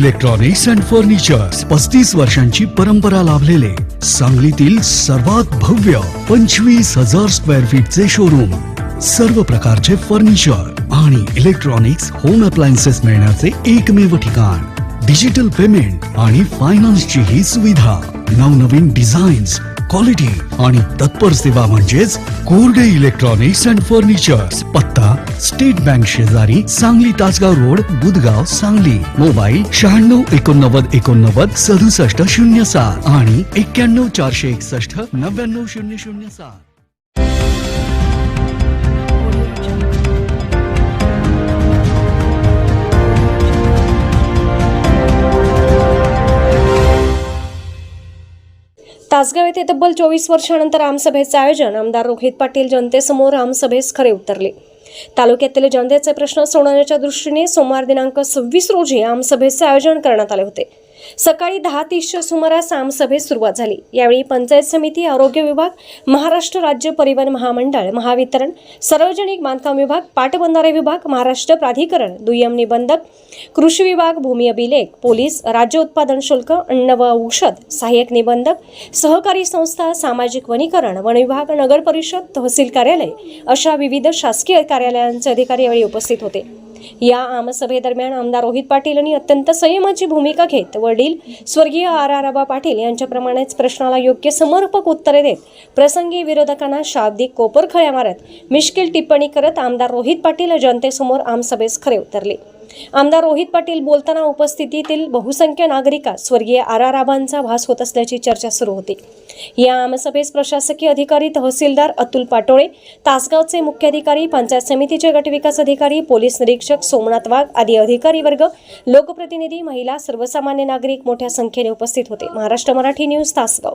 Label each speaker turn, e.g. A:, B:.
A: Electronics and furnitures पस्तीस वर्षांची परंपरा लाभलेले. सांगलीतील सर्वात भव्य पंचवीस हजार स्क्वेअर फीटचे शोरूम सर्व प्रकारचे फर्निचर आणि इलेक्ट्रॉनिक्स होम अप्लायन्सेस मिळण्याचे एकमेव ठिकाण. डिजिटल पेमेंट आणि फायनान्सची ही सुविधा. नवनवीन डिझाईन्स क्वालिटी आणि तत्पर सेवा म्हणजेच कोरडे इलेक्ट्रॉनिक्स अँड फर्निचर्स पत्ता स्टेट बँक शेजारी सांगली तासगाव रोड बुधगाव सांगली. मोबाईल शहाण्णव एकोणनव्वद एकोणनव्वद सदुसष्ट शून्य सात आणि एक्क्याण्णव चारशे एकसष्ट नव्याण्णव शून्य शून्य सात.
B: तासगाव येथे तब्बल चोवीस वर्षानंतर आमसभेचं आयोजन. आमदार रोहित पाटील जनतेसमोर आमसभेस खरे उतरले. तालुक्यातील जनतेचे प्रश्न सोडवण्याच्या दृष्टीने सोमवार दिनांक सव्वीस रोजी आमसभेचे आयोजन करण्यात आले होते. सकाळी दहा तीसच्या सुमारास सामसभेत सुरुवात झाली. यावेळी पंचायत समिती आरोग्य विभाग महाराष्ट्र राज्य परिवहन महामंडळ महावितरण सार्वजनिक बांधकाम विभाग पाटबंधारे विभाग महाराष्ट्र प्राधिकरण दुय्यम निबंधक कृषी विभाग भूमी अभिलेख पोलीस राज्य उत्पादन शुल्क अन्न व औषध सहाय्यक निबंधक सहकारी संस्था सामाजिक वनीकरण वन विभाग नगर परिषद तहसील कार्यालय अशा विविध शासकीय कार्यालयांचे अधिकारी यावेळी उपस्थित होते. या आमसभेदरम्यान आमदार रोहित पाटील यांनी अत्यंत संयमाची भूमिका घेत वडील स्वर्गीय आर आर आबा पाटील यांच्याप्रमाणेच प्रश्नाला योग्य समर्पक उत्तरे देत प्रसंगी विरोधकांना शाब्दिक कोपरखळ्या मारत मिश्किल टिप्पणी करत आमदार रोहित पाटील जनतेसमोर आमसभेस खरे उतरले. आमदार रोहित पाटील बोलताना उपस्थितीतील बहुसंख्य नागरिकात स्वर्गीय आर आर आबांचा भास होत असल्याची चर्चा सुरू होती. या आमसभेस प्रशासकीय अधिकारी तहसीलदार अतुल पाटोळे तासगावचे मुख्याधिकारी पंचायत समितीचे गटविकास अधिकारी पोलीस निरीक्षक सोमनाथ वाघ आदी अधिकारी वर्ग लोकप्रतिनिधी महिला सर्वसामान्य नागरिक मोठ्या संख्येने उपस्थित होते. महाराष्ट्र मराठी न्यूज तासगाव.